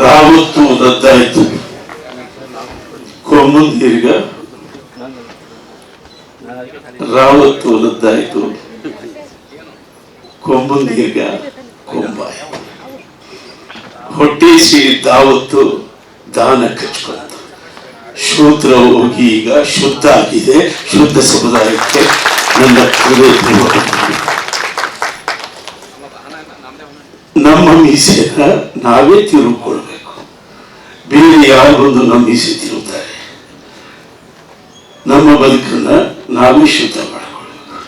ರಾವತ್ತು ರದ್ದಾಯಿತು. ದೀರ್ಘ ರಾವತ್ತು ರದ್ದಾಯಿತು. ದೀರ್ಘ ಕೊಂಬ ಹೊಟ್ಟಿಸಿ ದಾವತ್ತು ದಾನ ಕಚ್ಕೊಂತು ಶೂತ್ರ ಹೋಗಿ ಈಗ ಶುದ್ಧ ಆಗಿದೆ. ಶುದ್ಧ ಸಮುದಾಯಕ್ಕೆ ನನ್ನ ಹೃದಯ ನಮ್ಮ ನಾವೇ ತಿರುಕೊಳ್ಬೇಕು ಬೇರೆ ಯಾರು ಬಂದು ನಮ್ಮ ಮೀಸೆ ತಿರುತ್ತಾರೆ ನಮ್ಮ ಬದುಕನ್ನ ನಾವೇ ಶುದ್ಧ ಮಾಡಿಕೊಳ್ಬೇಕು.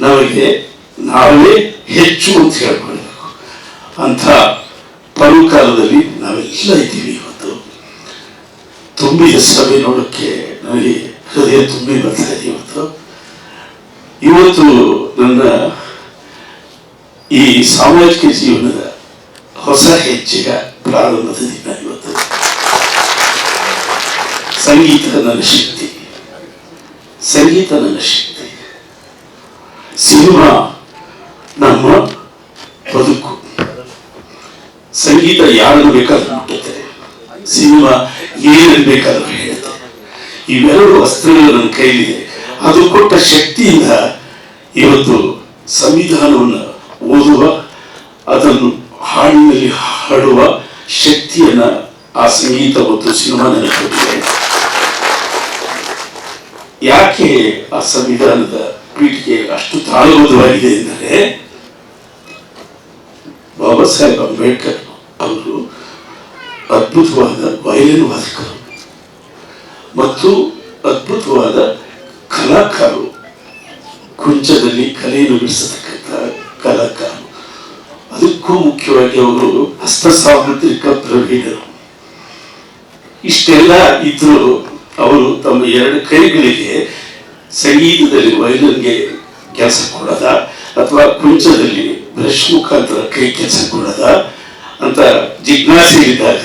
ನಮಗೆ ನಾವೇ ಹೆಚ್ಚು ಅಂತ ಹೇಳ್ಕೊಳ್ಬೇಕು. ಅಂತ ಪರುಕಾಲದಲ್ಲಿ ನಾವೆಲ್ಲ ಇದ್ದೀವಿ ಇವತ್ತು. ತುಂಬಿದ ಸಭೆ ನೋಡೋಕ್ಕೆ ನನಗೆ ಹೃದಯ ತುಂಬಿ ಬರ್ತಾ ಇದೆ ಇವತ್ತು. ಇವತ್ತು ನನ್ನ ಈ ಸಾಮಾಜಿಕ ಜೀವನದ ಹೊಸ ಹೆಜ್ಜೆಯ ಪ್ರಾರಂಭದ ದಿನ ಇವತ್ತು. ಸಂಗೀತ ನನ್ನ ಶಕ್ತಿ. ಸಂಗೀತ ನನ್ನ ಶಕ್ತಿ. ಸಿನಿಮಾ ನಮ್ಮ ಬದುಕು. ಸಂಗೀತ ಯಾರನ್ನು ಬೇಕಾದ್ರೂ ಮುಟ್ಟುತ್ತೆ. ಸಿನಿಮಾ ಏನನ್ನು ಬೇಕಾದ್ರೂ ಹೇಳುತ್ತೆ. ಇವೆರಡು ವಸ್ತ್ರಗಳು ನನ್ನ ಕೈಲಿದೆ. ಅದು ಕೊಟ್ಟ ಶಕ್ತಿಯಿಂದ ಇವತ್ತು ಸಂವಿಧಾನವನ್ನು ಓದುವ, ಅದನ್ನು ಹಾಡಿನಲ್ಲಿ ಹಾಡುವ ಶಕ್ತಿಯನ್ನ ಆ ಸಂಗೀತ ಮತ್ತು ಸಿನಿಮಾ ನನಗೆ ಯಾಕೆ ಆ ಸಂವಿಧಾನದ ಪೀಠಿಗೆ ಅಷ್ಟು ತಾಳಬದ್ಧವಾಗಿದೆ ಎಂದರೆ, ಬಾಬಾ ಸಾಹೇಬ್ ಅಂಬೇಡ್ಕರ್ ಅವರು ಅದ್ಭುತವಾದ ವಯಲಿನ್ ವಾದಕರು ಮತ್ತು ಅದ್ಭುತವಾದ ಕಲಾಕಾರರು. ಕುಂಚದಲ್ಲಿ ಕಲೆಯನ್ನು ಬಿಡಿಸತಕ್ಕಂಥ ಕಲಾಕಾರರು ಅದಕ್ಕೂ ಮುಖ್ಯವಾಗಿ ಅವರು ಹಸ್ತ ಸಾಮುದ್ರಿಕ ಪ್ರವೀಣರು ಇಷ್ಟೆಲ್ಲ ಇದ್ರು ಅವರು ತಮ್ಮ ಎರಡು ಕೈಗಳಿಗೆ ಸಂಗೀತದಲ್ಲಿ ವಯಲಿನ್ಗೆ ಕೆಲಸ ಕೊಡದ ಅಥವಾ ಕುಂಚದಲ್ಲಿ ಬ್ರಷ್ ಮುಖಾಂತರ ಕೈ ಕೆಲಸ ಕೊಡದ ಅಂತ ಜಿಜ್ಞಾಸೆ ಇದ್ದಾಗ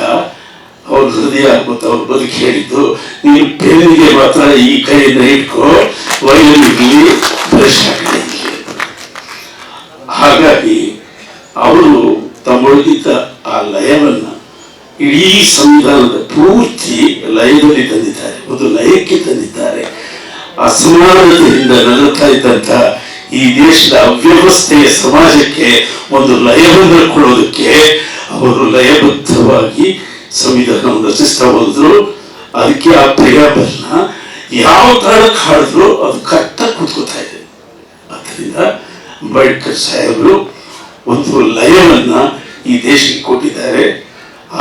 ಅವ್ರ ಹೃದಯ ಮತ್ತು ಅವ್ರ ಬದುಕು ಹೇಳಿದ್ದು, ನೀನು ಪೆನ್ನಿಗೆ ಮಾತ್ರ ಈ ಕೈಯಿಂದ ಇಟ್ಕೋ ವಯಲಿನ್ ಇರಲಿ ಬ್ರಷ್ ಹಾಕಲಿ ಹಾಗಾಗಿ ಅವರು ತಮ್ಮೊಳಗಿದ್ದ ಆ ಲಯವನ್ನ ಇಡೀ ಸಂವಿಧಾನದ ಪೂರ್ತಿ ಲಯದಲ್ಲಿ ತಂದಿದ್ದಾರೆ. ಒಂದು ಲಯಕ್ಕೆ ತಂದಿದ್ದಾರೆ. ಅಸಮಾನತೆಯಿಂದ ನಡುತ್ತಾ ಇದ್ದಂತ ಈ ದೇಶದ ಅವ್ಯವಸ್ಥೆಯ ಸಮಾಜಕ್ಕೆ ಒಂದು ಲಯವನ್ನು ಕೊಡೋದಕ್ಕೆ ಅವರು ಲಯಬದ್ಧವಾಗಿ ಸಂವಿಧಾನವನ್ನು ರಚಿಸ್ತಾ ಹೋದ್ರು. ಅದಕ್ಕೆ ಆ ಪ್ರಿಯಾಬಲ್ನ ಯಾವ ಕಾರಣಕ್ಕೆ ಹಾಡಿದ್ರು ಅದು ಕರೆಕ್ಟಾಗಿ ಕೂತ್ಕೋತಾ ಇದೆ ಅದರಿಂದ ಅಂಬೇಡ್ಕರ್ ಸಾಹೇಬರು ಒಂದು ಲಯವನ್ನ ಈ ದೇಶಕ್ಕೆ ಕೊಟ್ಟಿದ್ದಾರೆ.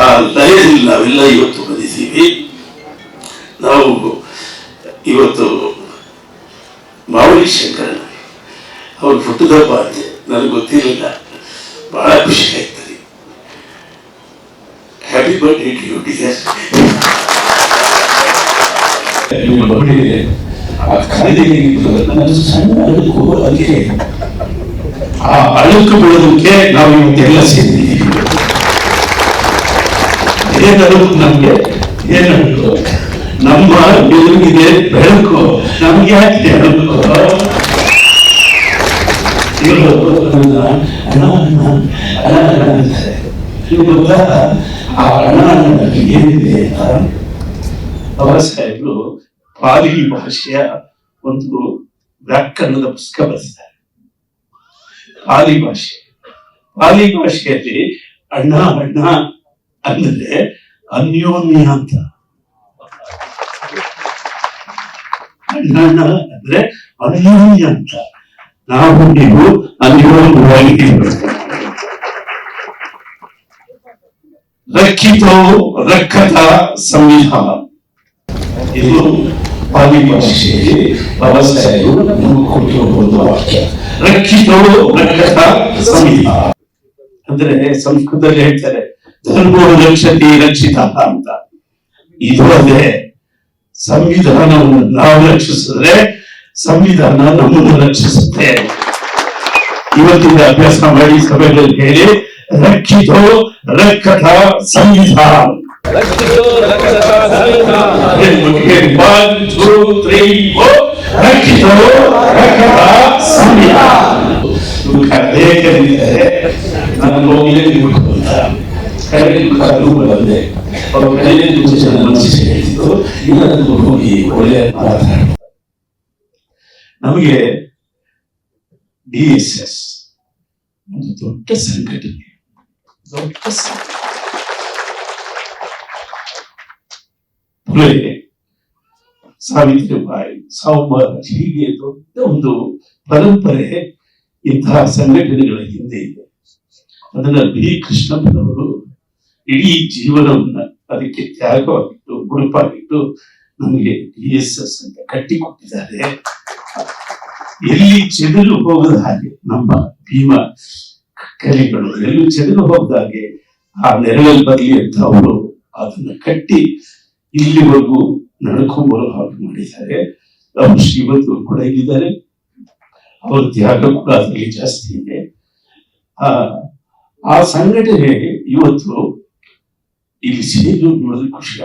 ಆ ಲಯದಲ್ಲಿ ನಾವೆಲ್ಲ ಇವತ್ತು ಬಂದಿದ್ದೀವಿ. ನಾವು ಇವತ್ತು ಮಾವಳಿ ಶಂಕರ ಅವ್ರ ಹುಟ್ಟುದಬ್ಬ ಅಂತೆ ನನಗೆ ಗೊತ್ತಿರಲಿಲ್ಲ. ಬಹಳ ಖುಷಿ ಆಯ್ತದೆ happy birthday to you dear ನಿಮ್ಮ ಮಗಳಿಗೆ ಆ ನನ್ನ ಸಣ್ಣ ಅದಕ್ಕೆ ಆ ಅಳುಕು ಬಿಡೋದಕ್ಕೆ ನಾವು ಇವತ್ತೆಲ್ಲ ಸೇರಿದ್ದೀವಿ ಏನದು ನಮ್ಗೆ? ಏನದು ನಮ್ಮ ಬೆಳಗಿದೆ ಬೆಳಕು ನಮ್ಗೆ ಯಾಕೆ ಬಾಬಾ ಸಾಹೇಬರು ಪಾಲಿ ಭಾಷೆಯ ಒಂದು ವ್ಯಾಕರಣದ ಪುಸ್ತಕ ಬರೆದಿದ್ದಾರೆ. ಪಾಲಿ ಭಾಷೆ. ಪಾಲಿ ಭಾಷೆಯಲ್ಲಿ ಅಣ್ಣ ಅಣ್ಣ ಅಂದ್ರೆ ಅನ್ಯೋನ್ಯ ಅಂತ. ಅಣ್ಣ ಅಣ್ಣ ಅಂದ್ರೆ ಅನ್ಯೋನ್ಯ ಅಂತ. ನಾವು ನೀವು ಅನ್ಯೋನ್ಯವಾಗಿ ಇರ್ಬೇಕು. ರಕ್ಷಿತೋ ರಕ್ಕತ ಸಂವಿಧಾನ. ಇದು ಪಾಲಿ ಭಾಷೆಯಲ್ಲಿ ಬಾಬಾ ಸಾಹೇಬರು ನಮಗೆ ಕೊಟ್ಟಿರುವ ಒಂದು ವಾಕ್ಯ. ರಕ್ಷಿತೋ ರಕ್ಷಕ ಸಂವಿಧಾನ ಅಂದ್ರೆ ಸಂಸ್ಕೃತದಲ್ಲಿ ಹೇಳ್ತಾರೆ ಧರ್ಮೋ ರಕ್ಷತಿ ರಕ್ಷಿತ ಅಂತ. ಇದು ಅದೇ ಸಂವಿಧಾನವನ್ನು ನಾವು ರಕ್ಷಿಸಿದ್ರೆ ಸಂವಿಧಾನ ನಮ್ಮನ್ನು ರಕ್ಷಿಸುತ್ತೆ. ಇವತ್ತಿನ ಅಭ್ಯಾಸ ಮಾಡಿ ಸಭೆಗಳಲ್ಲಿ ಹೇಳಿ ರಕ್ಷಿತೋ ರಕ್ಷತ ಸಂವಿಧಾನ. One, two, three, four. ರಕ್ಷಿತೋ ರಕ್ಷತ ಸಂವಿಧಾನ ದುಃಖ ಅದೇ ಕರೀತಾರೆ ನನ್ನ ಹೋಗಿಲೇ ತಿಳ್ಕೊಂತ ಕರೆದು ಬಂದೆ ಅವ್ರ ಕೈಯಲ್ಲಿ ಮುಂಚೆ ಜನ ಮನಸ್ಸಿಗೆ ಹೇಳ್ತಿದ್ರು ಇಲ್ಲ ಹೋಗಿ ಒಳ್ಳೆ ಮಾತಾಡ ನಮಗೆ ಡಿ ಎಸ್ ಎಸ್ ಒಂದು ದೊಡ್ಡ ಸಂಘಟನೆ ದೊಡ್ಡ ಸಂಘಟನೆ ಪುಲೆ ಸಾವಿತ್ರಿಬಾಯಿ ಸಾವುಮಾರ ಹೀಗೆ ದೊಡ್ಡ ಒಂದು ಪರಂಪರೆ ಇಂತಹ ಸಂಘಟನೆಗಳ ಹಿಂದೆ ಇದೆ. ಅದನ್ನ ಬಿ. ಕೃಷ್ಣಪ್ಪನವರು ಇಡೀ ಜೀವನವನ್ನ ಅದಕ್ಕೆ ತ್ಯಾಗವಾಗಿಟ್ಟು ಗುಡುಪಾಗಿಟ್ಟು ನಮಗೆ ಡಿ ಎಸ್ ಎಸ್ ಅಂತ ಕಟ್ಟಿಕೊಟ್ಟಿದ್ದಾರೆ. ಎಲ್ಲಿ ಚೆದಲು ಹೋಗದ ಹಾಗೆ, ನಮ್ಮ ಭೀಮ ಕಲಿಗಳು ಎಲ್ಲೂ ಚೆದಲು ಹೋಗದ ಹಾಗೆ, ಆ ನೆರಳಲ್ಲಿ ಬರಲಿ ಅಂತ ಅವರು ಅದನ್ನ ಕಟ್ಟಿ ಇಲ್ಲಿವರೆಗೂ ನಡ್ಕೊಂಡು ಬರೋ ಹಾಗೆ ಮಾಡಿದ್ದಾರೆ ಶ್ರೀಮಂತರು ಕೂಡ ಇಲ್ಲಿದ್ದಾರೆ. ಅವರ ತ್ಯಾಗ ಕೂಡ ಅದರಲ್ಲಿ ಜಾಸ್ತಿ ಇದೆ. ಆ ಸಂಘಟನೆ ಇವತ್ತು ಇಲ್ಲಿ ಸೇರಿ ನೋಡಿದ್ರೆ ಖುಷಿ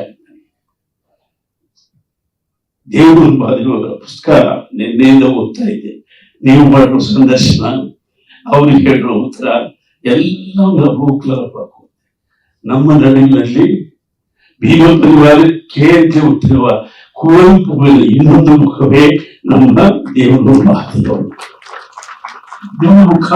ದೇವರು ಬಾದಿರುವ ಪುಸ್ತಕ ನಿನ್ನೆಯಿಂದ ಓದ್ತಾ ಇದ್ದೆ ನೀವು ಮಾಡೋ ಸಂದರ್ಶನ ಅವ್ರಿಗೆ ಹೇಳಿರೋ ಉತ್ತರ, ಎಲ್ಲ ಬಹುಕ್ಲರಬೇಕು ನಮ್ಮ ನಡುವಿನಲ್ಲಿ ಭೀಮ ಕೇಂದ್ರ ಹುಟ್ಟಿರುವ ಕುವೆಂಪು ಇನ್ನೊಂದು ಮುಖವೇ ನಮ್ಮ ದೇವರು ಮಾತಿದವರು ನಿಮ್ಮ ಮುಖ.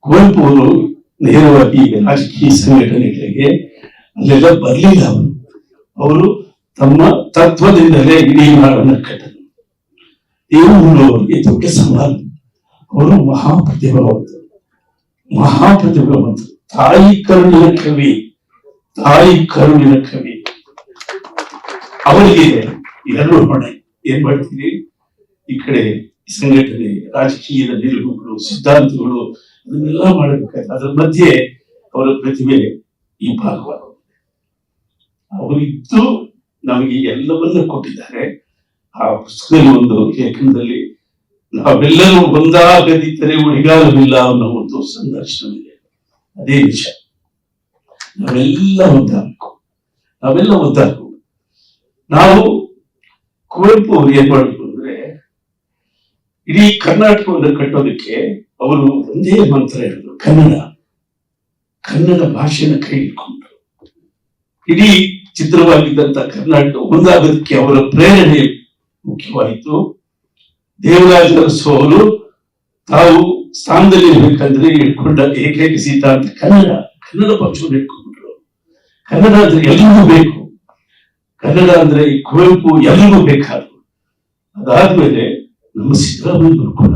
ಕುವೆಂಪು ಅವರು ನೇರವಾಗಿ ರಾಜಕೀಯ ಸಂಘಟನೆಗಳಿಗೆ ಅಲ್ಲೆಲ್ಲ ಬರಲಿಲ್ಲ ಅವರು. ಅವರು ತಮ್ಮ ತತ್ವದಿಂದಲೇ ಇಡೀ ನಾಡನ್ನು ಕಟ್ಟರು. ದೇವರು ಅವರಿಗೆ ದೊಡ್ಡ ಸವಾಲು. ಅವರು ಮಹಾಪ್ರತಿಭಾವಂತರು. ಮಹಾಪ್ರತಿಭಾವಂತರು. ತಾಯಿ ಕರುಣಿನ ಕವಿ, ತಾಯಿ ಕರುಣಿನ ಕವಿ. ಅವರಿಗೆ ಎರಡು ಹೊಣೆ ಏನ್ ಮಾಡ್ತೀರಿ? ಈ ಕಡೆ ಸಂಘಟನೆ, ರಾಜಕೀಯದ ನಿಲುವುಗಳು, ಸಿದ್ಧಾಂತಗಳು, ಅದನ್ನೆಲ್ಲ ಮಾಡಬೇಕಾದ್ರೆ ಅದರ ಮಧ್ಯೆ ಅವರ ಪ್ರತಿಭೆ ಈ ಭಾಗವಾಗುತ್ತೆ ಅವರಿದ್ದು ನಮಗೆ ಎಲ್ಲವನ್ನ ಕೊಟ್ಟಿದ್ದಾರೆ. ಆ ಪುಸ್ತಕದಲ್ಲಿ ಒಂದು ಲೇಖನದಲ್ಲಿ, ನಾವೆಲ್ಲರೂ ಒಂದಾಗದಿದ್ದರೆ ಉಳಿಗಾಲವಿಲ್ಲ ಅನ್ನೋ ಒಂದು ಸಂದರ್ಶನವಿದೆ. ಅದೇ ವಿಷಯ. ನಾವೆಲ್ಲ ಒಂದಾಗಬೇಕು ನಾವೆಲ್ಲ ಒಂದಾಗಬೇಕು ನಾವು ಕುವೆಂಪು ಅವರು ಏನ್ ಮಾಡಬೇಕು ಅಂದ್ರೆ, ಇಡೀ ಕರ್ನಾಟಕವನ್ನು ಕಟ್ಟೋದಕ್ಕೆ ಅವರು ಒಂದೇ ಮಂತ್ರ ಹೇಳಿದ್ರು ಕನ್ನಡ. ಕನ್ನಡ ಭಾಷೆನ ಕೈ ಇಟ್ಕೊಂಡ್ರು ಇಡೀ ಚಿತ್ರವಾಗಿದ್ದಂತ ಕರ್ನಾಟಕ ಒಂದಾಗೋದಕ್ಕೆ ಅವರ ಪ್ರೇರಣೆ ಮುಖ್ಯವಾಯಿತು. ದೇವರಾಜರ ಸೋಲು ತಾವು ಸ್ಥಾನದಲ್ಲಿ ಇರ್ಬೇಕಂದ್ರೆ ಇಟ್ಕೊಂಡ ಏಕೈಕ ಸೀತಾ ಅಂತ ಕನ್ನಡ ಕನ್ನಡ ಪಕ್ಷವನ್ನು ಇಟ್ಕೊಂಡ್ರು ಕನ್ನಡ ಅಂದ್ರೆ ಎಲ್ರಿಗೂ ಬೇಕು. ಕನ್ನಡ ಅಂದ್ರೆ ಈ ಕುವೆಂಪು ಎಲ್ರಿಗೂ ಬೇಕಾದ್ರು. ಅದಾದ್ಮೇಲೆ ನಮ್ಮ ಸಿದ್ದರಾಮಯ್ಯ ಕೂಡ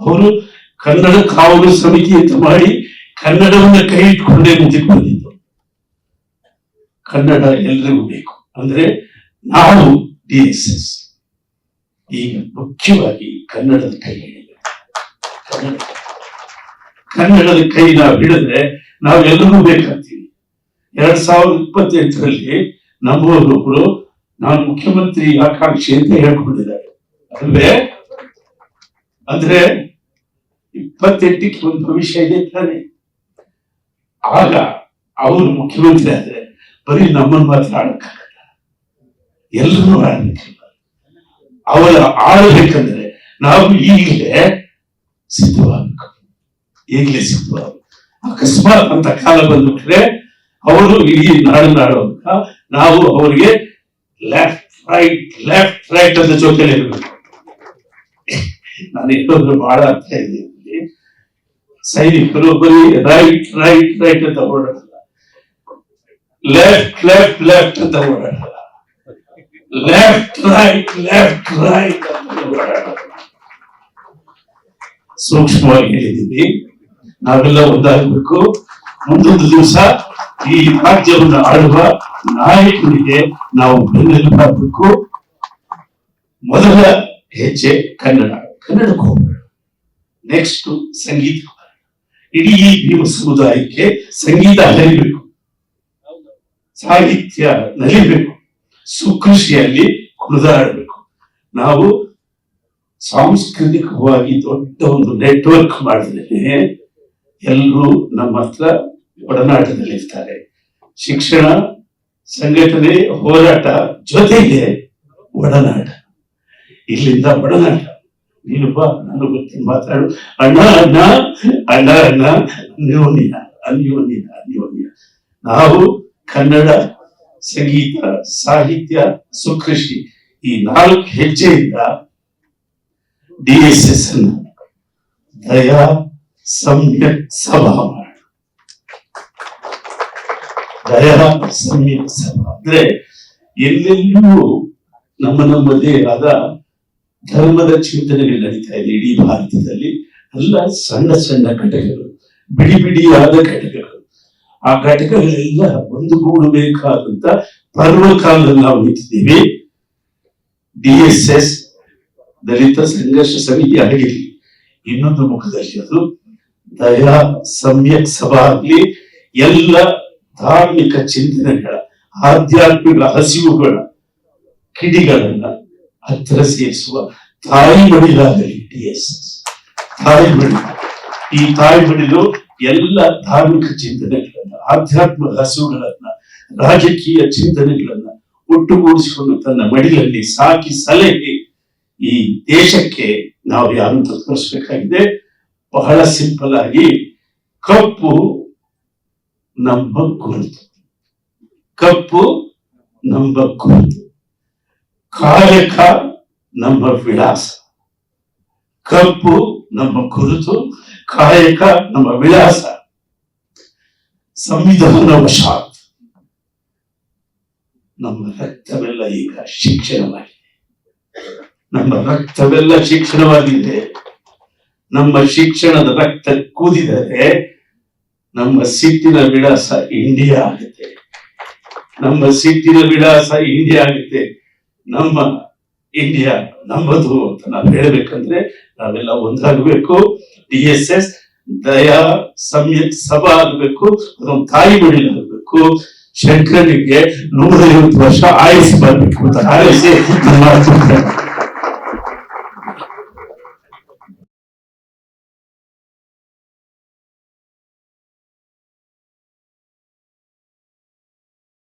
ಅವರು ಕನ್ನಡ ಕಾವಲು ಸಮಿತಿ ಅಂತ ಮಾಡಿ ಕನ್ನಡವನ್ನ ಕೈ ಇಟ್ಕೊಂಡೇ ಮುಂದಕ್ಕೆ ಬಂದಿದ್ದು. ಕನ್ನಡ ಎಲ್ರಿಗೂ ಬೇಕು. ಅಂದ್ರೆ ನಾವು ಡಿ ಎಸ್ ಎಸ್. ಈಗ ಮುಖ್ಯವಾಗಿ ಕನ್ನಡದ ಕೈ ಹಿಡಿಬೇಕು ಕನ್ನಡ ಕನ್ನಡದ ಕೈ ನಾವು ಹಿಡಿದ್ರೆ ನಾವೆಲ್ಲರೂ ಬೇಕಂತೀವಿ ಎರಡ್ ಸಾವಿರದ ಇಪ್ಪತ್ತೆಂಟರಲ್ಲಿ ನಮ್ಮವರೊಬ್ರು ನಾನು ಮುಖ್ಯಮಂತ್ರಿ ಆಕಾಂಕ್ಷಿ ಅಂತ ಹೇಳ್ಕೊಂಡಿದ್ದಾರೆ. ಅಂದ್ರೆ ಅಂದ್ರೆ ಇಪ್ಪತ್ತೆಂಟಕ್ಕೆ ಒಂದು ಭವಿಷ್ಯ ಇದೆ ತಾನೆ. ಆಗ ಅವರು ಮುಖ್ಯಮಂತ್ರಿ ಆದ್ರೆ ಬರೀ ನಮ್ಮನ್ನು ಮಾತ್ರ ಆಡಕ್ಕಾಗಲ್ಲ. ಎಲ್ಲರೂ ಆಡಬೇಕಲ್ಲ ಅವರ ಆಡಬೇಕಂದ್ರೆ ನಾವು ಈಗಲೇ ಸಿದ್ಧವಾಗಬೇಕು. ಈಗಲೇ ಸಿದ್ಧವಾಗಬೇಕು ಅಕಸ್ಮಾತ್ ಅಂತ ಕಾಲ ಬಂದ್ಬಿಟ್ರೆ ಅವರು ಇಡೀ ನಾಡನಾಡುವಾಗ ನಾವು ಅವರಿಗೆ ಲೆಫ್ಟ್ ರೈಟ್ ಲೆಫ್ಟ್ ರೈಟ್ ಅಂತ ಜೊತೆಲಿ ಇರಬೇಕು. ನಾನು ಇನ್ನೊಂದು ಬಹಳ ಅರ್ಥ ಇದೆ ಇಲ್ಲಿ. ಸೈನಿಕರು ಬರೀ ರೈಟ್ ರೈಟ್ ರೈಟ್ ಅಂತ ಓಡಾಡಲ್ಲ. ಲೆಫ್ಟ್ ಲೆಫ್ಟ್ ಲೆಫ್ಟ್ ಅಂತ ಓಡಾಡಲ್ಲ. ಲೆಫ್ಟ್ ರೈಟ್ ಲೆಫ್ಟ್ ರೈಟ್ ಅಂತ ಓಡಾಡಲ್ಲ. ಸೂಕ್ಷ್ಮವಾಗಿ ಹೇಳಿದ್ದೀವಿ. ನಾವೆಲ್ಲ ಒಂದಾಗಬೇಕು. ಮುಂದೊಂದು ದಿವಸ ಈ ರಾಜ್ಯವನ್ನು ಆಳುವ ನಾಯಕರಿಗೆ ನಾವು ಬೆನ್ನೆಲುಬಾಗಬೇಕು ಮೊದಲ ಹೆಜ್ಜೆ ಕನ್ನಡ. ಕನ್ನಡಕ್ಕೆ ಹೋಗಬೇಡ. ನೆಕ್ಸ್ಟ್ ಸಂಗೀತ. ಇಡೀ ಭೀಮ ಸಮುದಾಯಕ್ಕೆ ಸಂಗೀತ ಹರಿಬೇಕು ಸಾಹಿತ್ಯ ನಲಿಬೇಕು ಸುಕೃಷಿಯಲ್ಲಿ ಕುಣಿದಾಡಬೇಕು. ನಾವು ಸಾಂಸ್ಕೃತಿಕವಾಗಿ ದೊಡ್ಡ ಒಂದು ನೆಟ್ವರ್ಕ್ ಮಾಡಿದ್ರೆ ಎಲ್ಲರೂ ನಮ್ಮ ಹತ್ರ ಒಡನಾಟದಲ್ಲಿರ್ತಾರೆ ಶಿಕ್ಷಣ, ಸಂಘಟನೆ, ಹೋರಾಟ ಜೊತೆಗೆ ಒಡನಾಟ. ಇಲ್ಲಿಂದ ಒಡನಾಟ. ನೀನು ಬಾ, ನಾನು ಗೊತ್ತೀನಿ ಮಾತಾಡು. ಅಣ್ಣ ಅಣ್ಣ ಅಣ್ಣ ಅಣ್ಣ ಅನ್ಯೋನ್ಯ ಅನ್ಯೋನ್ಯ ಅನ್ಯೋನ್ಯ ನಾವು ಕನ್ನಡ, ಸಂಗೀತ, ಸಾಹಿತ್ಯ, ಸುಕೃಷಿ ಈ ನಾಲ್ಕು ಹೆಜ್ಜೆಯಿಂದ ಡಿ ಎಸ್ ಎಸ್ ಅನ್ನು ದಯಾ ಸಭಾ ಮಾಡ ದಯಾ ಸಭಾ ಅಂದ್ರೆ ಎಲ್ಲೆಲ್ಲೂ ನಮ್ಮ ನಮ್ಮದೇ ಆದ ಧರ್ಮದ ಚಿಂತನೆಗಳು ನಡೀತಾ ಇದೆ ಇಡೀ ಭಾರತದಲ್ಲಿ. ಎಲ್ಲ ಸಣ್ಣ ಸಣ್ಣ ಘಟಕಗಳು, ಬಿಡಿ ಬಿಡಿಯಾದ ಘಟಕಗಳು. ಆ ಘಟಕಗಳೆಲ್ಲ ಒಂದುಗೂಡಬೇಕಾದಂತ ಪರ್ವಕಾಲದಲ್ಲಿ ನಾವು ನಿಂತಿದ್ದೀವಿ. D S S, Dalita Sangharsha Samiti ಆಗಿರಲಿ ಇನ್ನೊಂದು ಮುಖದಲ್ಲಿ ಅದು ದಯಾ ಸಮ್ಯಕ್ ಸಭಾ ಆಗ್ಲಿ ಎಲ್ಲ ಧಾರ್ಮಿಕ ಚಿಂತನೆಗಳ, ಆಧ್ಯಾತ್ಮಿಕ ಹಸಿವುಗಳ ಕಿಡಿಗಳನ್ನ ಹತ್ತಿರ ಸೇರಿಸುವ ತಾಯಿ ಮಡಿಲಾಗಲಿ ಡಿ ಎಸ್ ತಾಯಿ ಮಡಿ. ಈ ತಾಯಿ ಮಡಿಲು ಎಲ್ಲ ಧಾರ್ಮಿಕ ಚಿಂತನೆಗಳನ್ನ, ಆಧ್ಯಾತ್ಮಿಕ ಹಸುಗಳನ್ನ ರಾಜಕೀಯ ಚಿಂತನೆಗಳನ್ನ ಒಟ್ಟುಗೂಡಿಸಿಕೊಂಡು ತನ್ನ ಮಡಿಲಲ್ಲಿ ಸಾಕಿ ಸಲಹೆ ಈ ದೇಶಕ್ಕೆ ನಾವು ಯಾರನ್ನು ತೋರಿಸಬೇಕಾಗಿದೆ. ಬಹಳ ಸಿಂಪಲ್ ಆಗಿ ಕಪ್ಪು ನಮ್ಮ ಗುರುತು ಕಪ್ಪು ನಮ್ಮ ಗುರುತು ಕಾಯಕ ನಮ್ಮ ವಿಳಾಸ. ಕಪ್ಪು ನಮ್ಮ ಗುರುತು ಕಾಯಕ ನಮ್ಮ ವಿಳಾಸ. ಸಂವಿಧಾನ ವಶಾತ್ ನಮ್ಮ ರಕ್ತವೆಲ್ಲ ಈಗ ಶಿಕ್ಷಣವಾಗಿದೆ. ನಮ್ಮ ರಕ್ತವೆಲ್ಲ ಶಿಕ್ಷಣವಾಗಿದೆ. ನಮ್ಮ ಶಿಕ್ಷಣದ ರಕ್ತ ಕೂದಿದರೆ ನಮ್ಮ ಸಿಟ್ಟಿನ ವಿಳಾಸ ಇಂಡಿಯಾ ಆಗುತ್ತೆ. ನಮ್ಮ ಸಿಟ್ಟಿನ ವಿಳಾಸ ಇಂಡಿಯಾ ಆಗುತ್ತೆ. ನಮ್ಮ ಇಂಡಿಯಾ ನಮ್ಮದು ಅಂತ ನಾವು ಹೇಳ್ಬೇಕಂದ್ರೆ ನಾವೆಲ್ಲ ಒಂದಾಗಬೇಕು. ಡಿ ಎಸ್ ಎಸ್ ದಯಾ ಸಮ್ಯಕ್ ಸಭಾ ಆಗಬೇಕು. ಅದೊಂದು ತಾಯಿ ಮಡಿಲಾಗಬೇಕು ಶಂಕರನಿಗೆ ನೂರೈವತ್ತು ವರ್ಷ ಆಯಿಸಿ ಬರಬೇಕು ಅಂತ